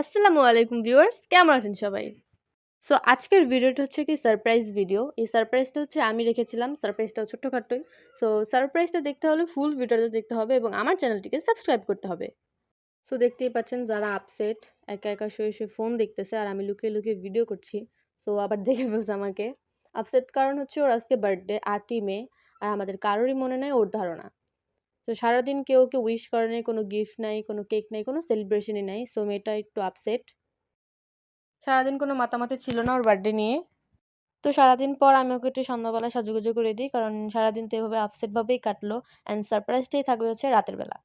আসসালামু আলাইকুম ভিউয়ার্স, কেমন আছেন সবাই? সো আজকের ভিডিওটা হচ্ছে কি সারপ্রাইজ ভিডিও এই সারপ্রাইজটা হচ্ছে আমি রেখেছিলাম সারপ্রাইজটাও ছোট্টখাট্টোই। সো সারপ্রাইজটা দেখতে হলে ফুল ভিডিওটা দেখতে হবে এবং আমার চ্যানেলটিকে সাবস্ক্রাইব করতে হবে। সো দেখতেই পাচ্ছেন যারা আপসেট একা একা শুয়ে শুয়ে ফোন দেখতেছে আর আমি লুকিয়ে লুকিয়ে ভিডিও করছি। সো আবার দেখে ফেলছে আমাকে। আপসেট কারণ হচ্ছে ওর আজকে বার্থডে আটই মে। আর আমাদের কারোরই মনে নেই, ওর ধারণা। তো সারাদিন কেউ ওকে উইশ করে নাই, কোনো গিফট নাই, কোনো কেক নাই, কোনো সেলিব্রেশনই নাই সো মেয়েটা একটু আপসেট সারাদিন কোনো মাতামাতি ছিল না ওর বার্থডে নিয়ে। তো সারাদিন পর আমি ওকে একটু সন্ধ্যাবেলা সাজুগুজু করে দিই, কারণ সারাদিন তো এভাবে আপসেটভাবেই কাটলো অ্যান্ড সারপ্রাইজটাই থাকবে হচ্ছে রাতের বেলা।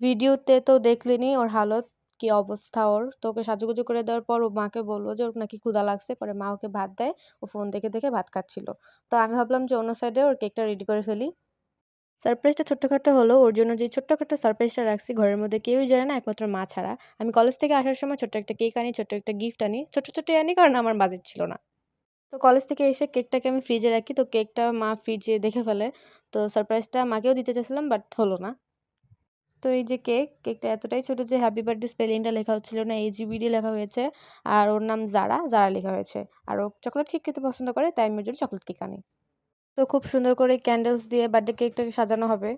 ভিডিওতে তো দেখলেনি ওর হালত, কি অবস্থা ওর। তো ওকে সাজুগুজু করে দেওয়ার পর ও মাকে বলল যে ওর নাকি ক্ষুধা লাগছে, পরে মা ওকে ভাত দেয়, ও ফোন দেখে দেখে ভাত খাচ্ছিল। তো আমি ভাবলাম যে অন্য সাইডে ওর কেকটা রেডি করে ফেলি। সারপ্রাইজটা ছোট্টখাটো হলো ওর জন্য যে ছোট্টখাটো সারপ্রাইজটা রাখছি, ঘরের মধ্যে কেউই জানে না, একমাত্র মা ছাড়া। আমি কলেজ থেকে আসার সময় ছোট্ট একটা কেক আনি, ছোট্ট একটা গিফট আনি, ছোট ছোটই আনি, কারণ আমার বাজেট ছিল না। তো কলেজ থেকে এসে কেকটাকে আমি ফ্রিজে রাখি, তো কেকটা মা ফ্রিজে দেখে ফেলে। তো সারপ্রাইজটা মাকেও দিতে চাইছিলাম বাট হলো না। তো এই যে কেক কেকটা এতটাই ছোটো যে হ্যাপি বার্থডে স্পেলিংটা লেখা হচ্ছিল না এইচবিডি লেখা হয়েছে, আর ওর নাম জারা জারা লেখা হয়েছে। আর ও চকলেট কেক খেতে পছন্দ করে, তাই আমি ওর জন্য চকলেট কেক আনি। তো খুব সুন্দর করে ক্যান্ডেলস দিয়ে বার্থডে কেকটাকে সাজানো হবে।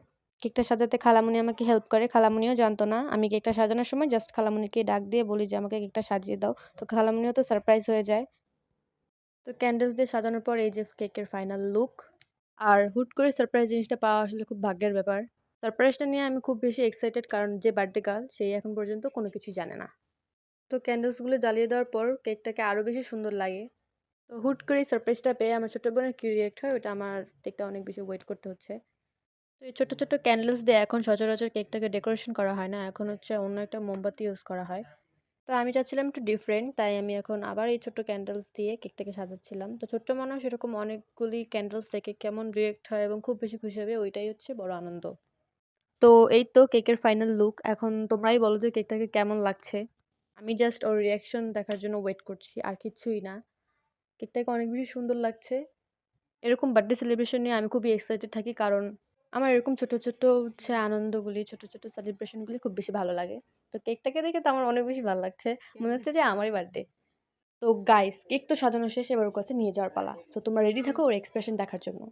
কেকটা সাজাতে খালামুনি আমাকে হেল্প করে। খালামুনিও জানতো না। আমি কেকটা সাজানোর সময় জাস্ট খালামুনিকে ডাক দিয়ে বলি যে, আমাকে কেকটা সাজিয়ে দাও। তো খালামুনিও তো সারপ্রাইজ হয়ে যায়। তো ক্যান্ডেলস দিয়ে সাজানোর পর এই যে কেকের ফাইনাল লুক আর হুট করে সারপ্রাইজ জিনিসটা পাওয়া আসলে খুব ভাগ্যের ব্যাপার। সারপ্রাইজটা নিয়ে আমি খুব বেশি এক্সাইটেড কারণ যে বার্থডে গার্ল সেই এখন পর্যন্ত কোনো কিছুই জানে না। তো ক্যান্ডেলসগুলো জ্বালিয়ে দেওয়ার পর কেকটাকে আরও বেশি সুন্দর লাগে। তো হুট করে সারপ্রাইজটা পেয়ে আমার ছোটো বোনের কী রিয়েক্ট হয়, ওটা আমার দেখতে অনেক বেশি ওয়েট করতে হচ্ছে। তো এই ছোটো ছোটো ক্যান্ডেলস দিয়ে এখন সচরাচর কেকটাকে ডেকোরেশন করা হয় না, এখন হচ্ছে অন্য একটা মোমবাতি ইউজ করা হয়। তো আমি চাচ্ছিলাম একটু ডিফারেন্ট তাই আমি এখন আবার এই ছোট্ট ক্যান্ডেলস দিয়ে কেকটাকে সাজাচ্ছিলাম। তো ছোট্ট মানুষ এরকম অনেকগুলি ক্যান্ডেলস দেখে কেমন রিয়েক্ট হয় এবং খুব বেশি খুশি হবে, ওইটাই হচ্ছে বড় আনন্দ। তো এই তো কেকের ফাইনাল লুক এখন তোমরাই বলো যে কেকটাকে কেমন লাগছে? আমি জাস্ট ওর রিয়াকশন দেখার জন্য ওয়েট করছি, আর কিছুই না। কেকটাকে অনেক বেশি সুন্দর লাগছে। এরকম বার্থডে সেলিব্রেশন নিয়ে আমি খুবই এক্সাইটেড থাকি কারণ আমার এরকম ছোট ছোট হচ্ছে আনন্দগুলি ছোট ছোট সেলিব্রেশনগুলি খুব বেশি ভালো লাগে। তো কেকটাকে দেখে তো আমার অনেক বেশি ভালো লাগছে। মনে হচ্ছে যে আমারই বার্থডে তো গাইস কেক তো সাজানো শেষ এবার ওর কাছে নিয়ে যাওয়ার পালা। তো তোমরা রেডি থাকো ওর এক্সপ্রেশন দেখার জন্য।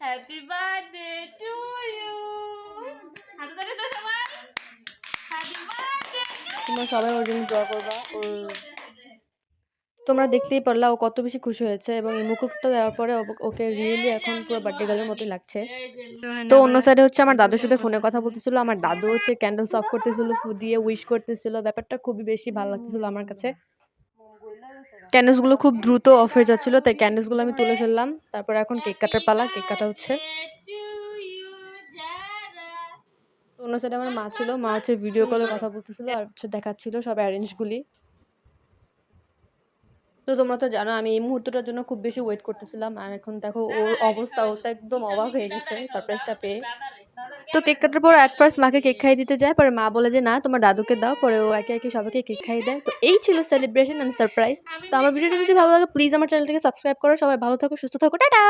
হ্যাপি বার্থডে টু ইউ হাতে ধরে তো সবাই হ্যাপি বার্থডে তোমরা সবাই ওর জন্য দোয়া করবা। ওর তোমরা দেখতেই পারলা ও কত বেশি খুশি হয়েছে এবং এই মুকুটটা দেওয়ার পরে ওকে রিয়েলি এখন পুরো বার্থডে গার্লের মতোই লাগছে। তো অন্য সাইডে হচ্ছে আমার দাদুর সাথে ফোনে কথা বলতেছিল, আমার দাদু হচ্ছে ক্যান্ডেলস অফ করতেছিল ফু দিয়ে উইশ করতেছিল, ব্যাপারটা খুবই বেশি ভালো লাগতেছিল আমার কাছে। ক্যান্ডেলসগুলো খুব দ্রুত অফ হয়ে যাচ্ছিল, তাই ক্যান্ডেলসগুলো আমি তুলে ফেললাম, তারপর এখন কেক কাটার পালা কেক কাটা হচ্ছে। অন্য সাইডে আমার মা ছিল, মা হচ্ছে ভিডিও কলে কথা বলতেছিল আর হচ্ছে দেখাচ্ছিল সব অ্যারেঞ্জগুলি তো তোমরা তো জানো, আমি এই মুহূর্তটার জন্য খুব বেশি ওয়েট করতেছিলাম আর এখন দেখো ওর অবস্থা, ও তো একদম অবাক হয়ে গেছে সারপ্রাইজটা পেয়ে। তো কেক কাটার পর অ্যাট ফার্স্ট মাকে কেক খাইয়ে দিতে যায়, পরে মা বলে যে, না, তোমার দাদুকে দাও। পরে ও একে একে সবাইকে কেক খাইয়ে দেয়। তো এই ছিল সেলিব্রেশন অ্যান্ড সারপ্রাইজ তো আমার ভিডিওটা যদি ভালো লাগে প্লিজ আমার চ্যানেলটাকে সাবস্ক্রাইব করো। সবাই ভালো থাকো, সুস্থ থাকো। টাটা!